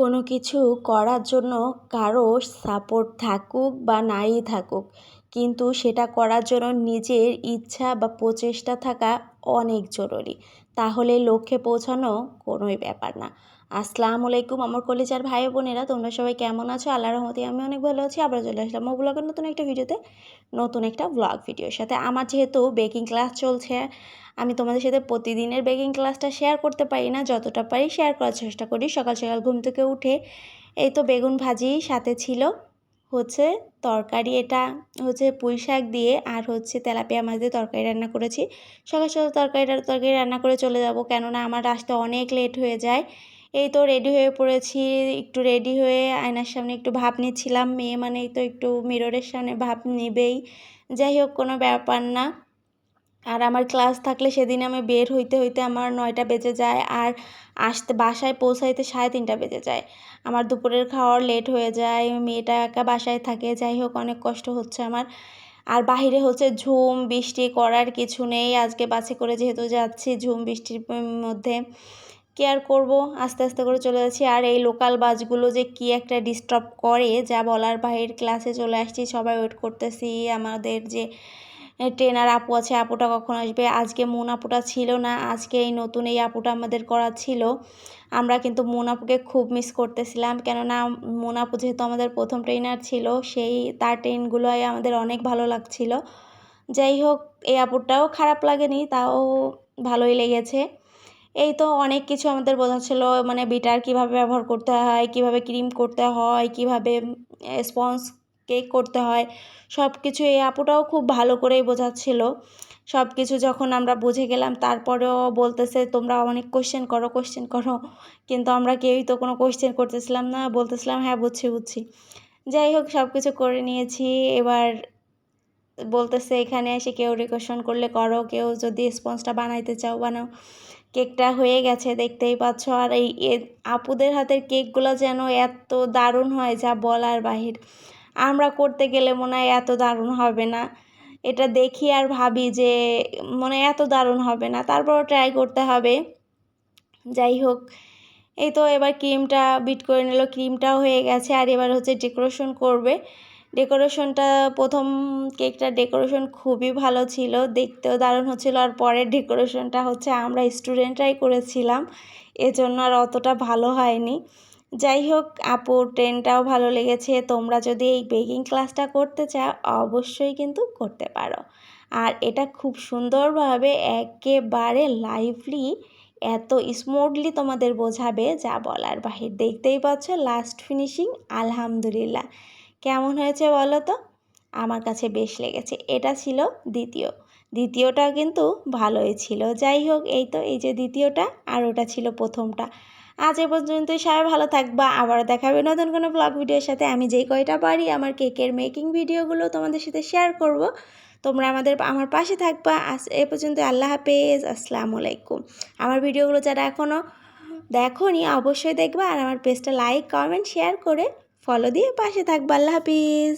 কোনো কিছু করার জন্য কারও সাপোর্ট থাকুক বা নাই থাকুক। কিন্তু সেটা করার জন্য নিজের ইচ্ছা বা প্রচেষ্টা থাকা অনেক জরুরি। তাহলে লক্ষ্যে পৌঁছানো কোনোই ব্যাপার না। আসসালামু আলাইকুম আমার কলেজার ভাই বোনেরা, তোমরা সবাই কেমন আছো? আল্লাহ রহমতে আমি অনেক ভালো আছি। আবার চলে আসলাম ও ব্লগের নতুন একটা ভিডিওতে, নতুন একটা ব্লগ ভিডিওর সাথে। আমার যেহেতু বেকিং ক্লাস চলছে, আমি তোমাদের সাথে প্রতিদিনের বেকিং ক্লাসটা শেয়ার করতে পারি না। যতটা পারি শেয়ার করার চেষ্টা করি। সকাল সকাল ঘুম থেকে উঠে এই তো বেগুন ভাজি সাথে ছিল। হচ্ছে তরকারি এটা হচ্ছে পুঁই শাক দিয়ে আর হচ্ছে তেলাপিয়া মাছ দিয়ে তরকারি রান্না করেছি। সকাল সকাল তরকারিটা তরকারি রান্না করে চলে যাব কেননা আমার আসতে অনেক লেট হয়ে যায়। এই তো রেডি হয়ে পড়েছি, একটু রেডি হয়ে আয়নার সামনে একটু ভাব নিচ্ছিলাম। মেয়ে মানেই তো একটু মিররের সামনে ভাব নেবেই। যাই হোক, কোনো ব্যাপার না। আর আমার ক্লাস থাকলে সেদিন আমি বের হইতে হইতে আমার নয়টা বেজে যায় আর আসতে, বাসায় পৌঁছাইতে সাড়ে তিনটা বেজে যায়। আমার দুপুরের খাওয়ার লেট হয়ে যায়, মেয়েটা একা বাসায় থাকে, যাই হোক অনেক কষ্ট হচ্ছে আমার। আর বাহিরে হচ্ছে ঝুম, বৃষ্টি করার কিছু নেই, আজকে বাসে করে যেহেতু যাচ্ছি ঝুম, বৃষ্টির মধ্যে কি আর করব? আস্তে আস্তে করে চলে যাচ্ছি। আর এই লোকাল বাসগুলো যে কি একটা ডিস্টার্ব করে, যা বলার বাহির ক্লাসে চলে আসছি, সবাই ওয়েট করতেছি। আমাদের যে ট্রেনার আপু আছে, আপুটা কখন আসবে? আজকে মুন আপুটা ছিল না, আজকে এই নতুন এই আপুটা আমাদের করা ছিল। আমরা কিন্তু মুন আপুকে খুব মিস করতেছিলাম, কেননা মুন আপু যেহেতু আমাদের প্রথম ট্রেনার ছিল, সেই, তার ট্রেনগুলোই আমাদের অনেক ভালো লাগছিল। যাই হোক, এই আপুটাও খারাপ লাগেনি, তাও ভালোই লেগেছে। এই তো অনেক কিছু আমাদের বোঝাচ্ছিল মানে বিটার কীভাবে ব্যবহার করতে হয়, কীভাবে ক্রিম করতে হয়, কীভাবে স্পঞ্জ কেক করতে হয়। সব কিছু এই আপুটাও খুব ভালো করেই বোঝাচ্ছিল। সব কিছু যখন আমরা বুঝে গেলাম, তারপরেও বলতেছে, তোমরা অনেক কোশ্চেন করো কোশ্চেন করো। কিন্তু আমরা কেউই তো কোনো কোশ্চেন করতেছিলাম না, বলতেছিলাম হ্যাঁ বুঝছি বুঝছি। যাই হোক সব কিছু করে নিয়েছি। এবার বলতেছে, এখানে এসে কেউ রিকোয়েশন করলে করো, কেউ যদি স্পঞ্জটা বানাইতে চাও, বানাও। কেকটা হয়ে গেছে, দেখতেই পাচ্ছ। আর এই আপুদের হাতের কেকগুলো যেন এত দারুণ হয়, যা বলার বাহির। আমরা করতে গেলে মনে হয় এত দারুণ হবে না। এটা দেখি আর ভাবি যে মনে এত দারুণ হবে না। তারপরও ট্রাই করতে হবে। যাই হোক, এই তো এবার ক্রিমটা বিট করে নিল। ক্রিমটাও হয়ে গেছে আর এবার হচ্ছে ডেকোরেশন করবে। ডেকোরেশনটা প্রথম কেকটা ডেকোরেশন খুবই ভালো ছিল, দেখতেও দারুণ হচ্ছিল। আর পরের ডেকোরেশনটা হচ্ছে আমরা স্টুডেন্টরাই করেছিলাম। এজন্য আর অতটা ভালো হয়নি। যাই হোক আপু ট্রেনটাও ভালো লেগেছে। তোমরা যদি এই বেকিং ক্লাসটা করতে চাও, অবশ্যই কিন্তু করতে পারো। আর এটা খুব সুন্দরভাবে একেবারে লাইভলি এত স্মুথলি তোমাদের বোঝাবে যা বলার বাহির। দেখতেই পাচ্ছ লাস্ট ফিনিশিং আলহামদুলিল্লাহ। কেমন হয়েছে বলো তো? আমার কাছে বেশ লেগেছে। এটা ছিল দ্বিতীয়। দ্বিতীয়টা কিন্তু ভালোই ছিল। যাই হোক এই তো, এই যে দ্বিতীয়টা, আর ওটা ছিল প্রথমটা। আজ এ পর্যন্তই, সবাই ভালো থাকবা। আবার দেখাবে নতুন কোনো ব্লগ ভিডিওর সাথে। আমি যেই কয়টা পারি, আমার কেকের মেকিং ভিডিওগুলো তোমাদের সাথে শেয়ার করব। তোমরা আমাদের, আমার পাশে থাকবা। আজ এ পর্যন্ত আল্লাহ হাফেজ। আসসালামু আলাইকুম। আমার ভিডিওগুলো যারা এখনও দেখো নি অবশ্যই দেখবা। আর আমার পেজটা লাইক কমেন্ট শেয়ার করে ফলো দিয়ে পাশে থাকবা। আল্লাহ হাফিজ।